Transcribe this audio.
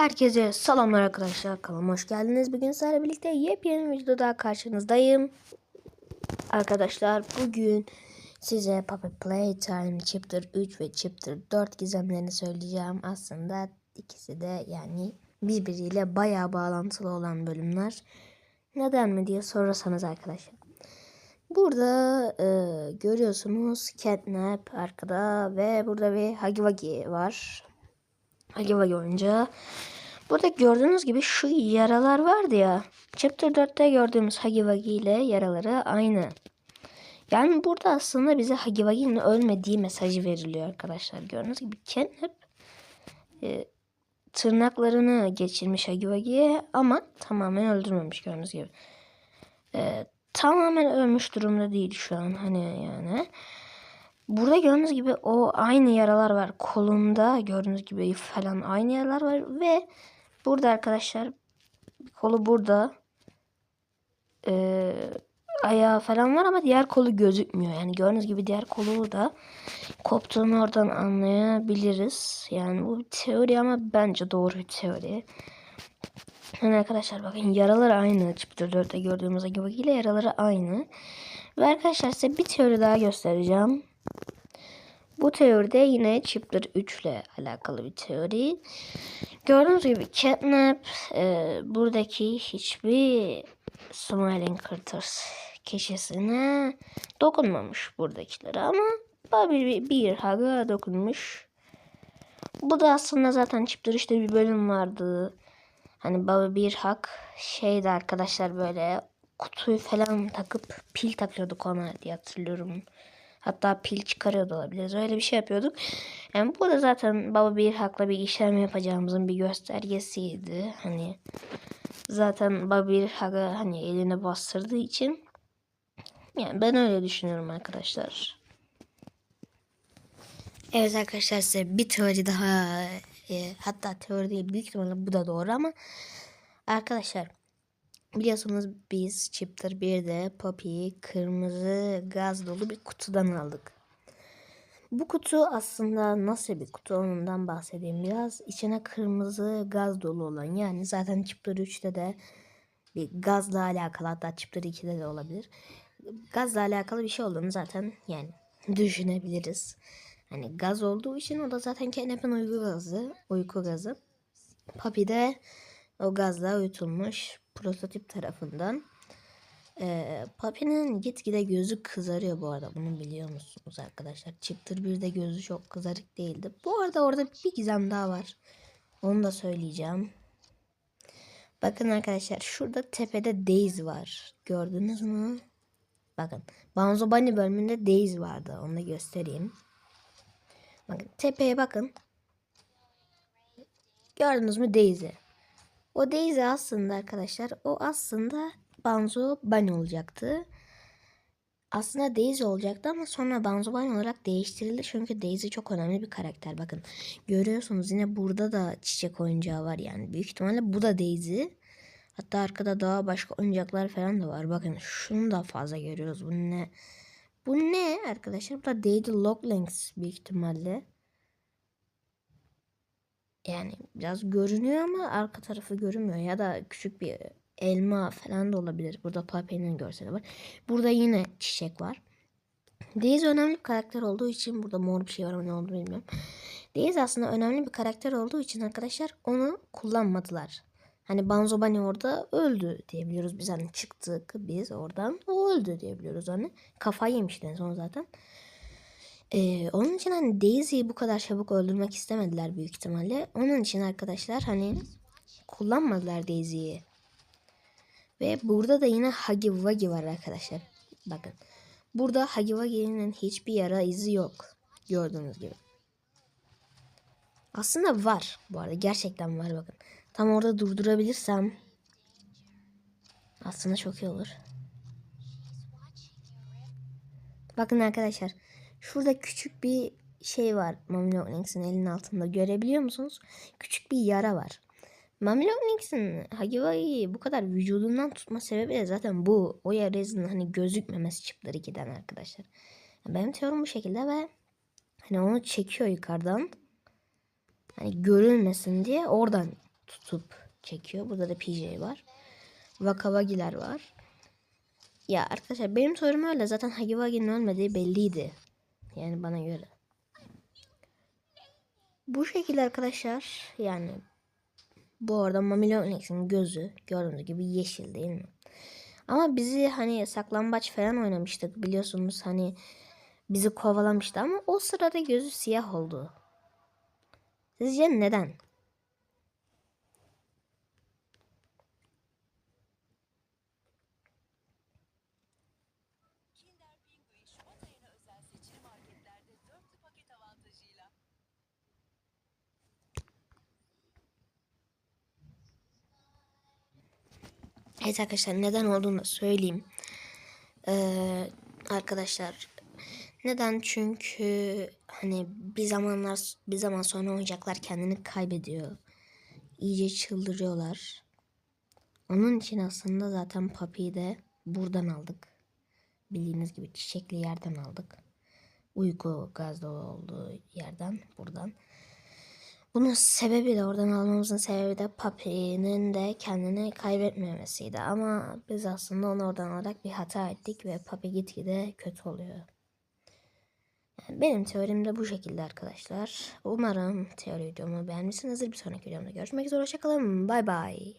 Herkese selamlar arkadaşlar. Kanalıma hoş geldiniz. Bugün sizlerle birlikte yepyeni bir videoda karşınızdayım. Arkadaşlar bugün size Puppet Playtime Chapter 3 ve Chapter 4 gizemlerini söyleyeceğim. Aslında ikisi de yani birbiriyle bayağı bağlantılı olan bölümler. Neden mi diye sorarsanız arkadaşlar. Burada e, görüyorsunuz Catnap arkada ve burada bir Wuggy var. Wuggy oyuncağı. Burada gördüğünüz gibi şu yaralar vardı ya. Chapter 4'te gördüğümüz Wuggy ile yaraları aynı. Yani burada aslında bize Huggy Wuggy'nin ölmediği mesajı veriliyor arkadaşlar. Gördüğünüz gibi Catnap e, tırnaklarını geçirmiş Huggy Wuggy'ye ama tamamen öldürmemiş gördüğünüz gibi. E, tamamen ölmüş durumda değil şu an hani yani. Burada gördüğünüz gibi o aynı yaralar var. Kolunda gördüğünüz gibi falan aynı yaralar var ve burada arkadaşlar kolu burada ee, ayağı falan var ama diğer kolu gözükmüyor. Yani gördüğünüz gibi diğer kolu da koptuğunu oradan anlayabiliriz. Yani bu bir teori ama bence doğru bir teori. Yani arkadaşlar bakın yaralar aynı. Chapter 4'te gördüğümüz gibi yaraları aynı. Ve arkadaşlar size bir teori daha göstereceğim. Bu teoride yine Chapter 3 ile alakalı bir teori. Gördüğünüz gibi Catnap e, buradaki hiçbir Smiling Critters kişisine dokunmamış buradakilere ama bir, bir haga dokunmuş. Bu da aslında zaten Chapter 3'te bir bölüm vardı. Hani baba bir hak şeydi arkadaşlar böyle kutuyu falan takıp pil takıyorduk ona diye hatırlıyorum. Hatta pil çıkarıyordu olabiliriz. Öyle bir şey yapıyorduk. Yani bu da zaten baba bir hakla bir işlem yapacağımızın bir göstergesiydi. Hani zaten baba bir hakı hani eline bastırdığı için yani ben öyle düşünüyorum arkadaşlar. Evet arkadaşlar size bir teori daha e, hatta teori değil büyük ihtimalle bu da doğru ama arkadaşlar biliyorsunuz biz Chapter 1'de Poppy'yi kırmızı gaz dolu bir kutudan aldık. Bu kutu aslında nasıl bir kutu ondan bahsedeyim biraz. İçine kırmızı gaz dolu olan yani zaten Chapter 3'te de bir gazla alakalı hatta Chapter 2'de de olabilir. Gazla alakalı bir şey olduğunu zaten yani düşünebiliriz. Hani gaz olduğu için o da zaten Catnap'in uyku gazı, uyku gazı. Papi de o gazla uyutulmuş prototip tarafından. Ee, Papi'nin gitgide gözü kızarıyor bu arada. Bunu biliyor musunuz arkadaşlar? Chapter 1'de gözü çok kızarık değildi. Bu arada orada bir gizem daha var. Onu da söyleyeceğim. Bakın arkadaşlar şurada tepede Daisy var. Gördünüz mü? Bakın. Banzo Bunny bölümünde Daisy vardı. Onu da göstereyim. Bakın tepeye bakın. Gördünüz mü Daisy. O Daisy aslında arkadaşlar o aslında Banzo Bunny olacaktı. Aslında Daisy olacaktı ama sonra Banzo Bunny olarak değiştirildi. Çünkü Daisy çok önemli bir karakter. Bakın görüyorsunuz yine burada da çiçek oyuncağı var yani. Büyük ihtimalle bu da Daisy. Hatta arkada daha başka oyuncaklar falan da var. Bakın şunu da fazla görüyoruz. Bu ne? Bu ne arkadaşlar? Bu da Daisy Longlegs büyük ihtimalle. Yani biraz görünüyor ama arka tarafı görünmüyor. Ya da küçük bir elma falan da olabilir. Burada Papi'nin görseli var. Burada yine çiçek var. Daisy önemli bir karakter olduğu için burada mor bir şey var ama ne olduğunu bilmiyorum. Daisy aslında önemli bir karakter olduğu için arkadaşlar onu kullanmadılar. Hani Banzo Bunny orada öldü diyebiliyoruz biz hani çıktık biz oradan o öldü diyebiliyoruz hani. Kafayı yemişti en son zaten. Ee, onun için hani Daisy'yi bu kadar çabuk öldürmek istemediler büyük ihtimalle. Onun için arkadaşlar hani kullanmadılar Daisy'yi. Ve burada da yine Huggy Wuggy var arkadaşlar. Bakın. Burada Huggy Wuggy'nin hiçbir yara izi yok. Gördüğünüz gibi. Aslında var bu arada. Gerçekten var bakın. Tam orada durdurabilirsem aslında çok iyi olur. Bakın arkadaşlar. Şurada küçük bir şey var. Mami Links'in elinin altında. Görebiliyor musunuz? Küçük bir yara var. Mami Links'in Hagiwagi bu kadar vücudundan tutma sebebi de zaten bu. O yarasının hani gözükmemesi çıpları ikiden arkadaşlar. Benim teorim bu şekilde ve hani onu çekiyor yukarıdan. Hani görülmesin diye oradan tutup çekiyor. Burada da PJ var. Vakavagiler var. Ya arkadaşlar benim sorum öyle. Zaten Hagiwagi'nin ölmediği belliydi. Yani bana göre. Bu şekilde arkadaşlar yani bu arada Mamilonix'in gözü gördüğünüz gibi yeşil değil mi? Ama bizi hani saklambaç falan oynamıştık biliyorsunuz hani bizi kovalamıştı ama o sırada gözü siyah oldu. Sizce neden? Evet arkadaşlar neden olduğunu da söyleyeyim. Ee, arkadaşlar neden? Çünkü hani bir zamanlar bir zaman sonra oyuncaklar kendini kaybediyor. İyice çıldırıyorlar. Onun için aslında zaten Papi'yi de buradan aldık. Bildiğiniz gibi çiçekli yerden aldık. Uyku gazda olduğu yerden buradan. Bunun sebebi de oradan almamızın sebebi de Papi'nin de kendini kaybetmemesiydi. Ama biz aslında onu oradan alarak bir hata ettik ve Papi gitgide kötü oluyor. Yani benim teorim de bu şekilde arkadaşlar. Umarım teori videomu beğenmişsinizdir. Bir sonraki videomda görüşmek üzere. Hoşçakalın. Bay bay.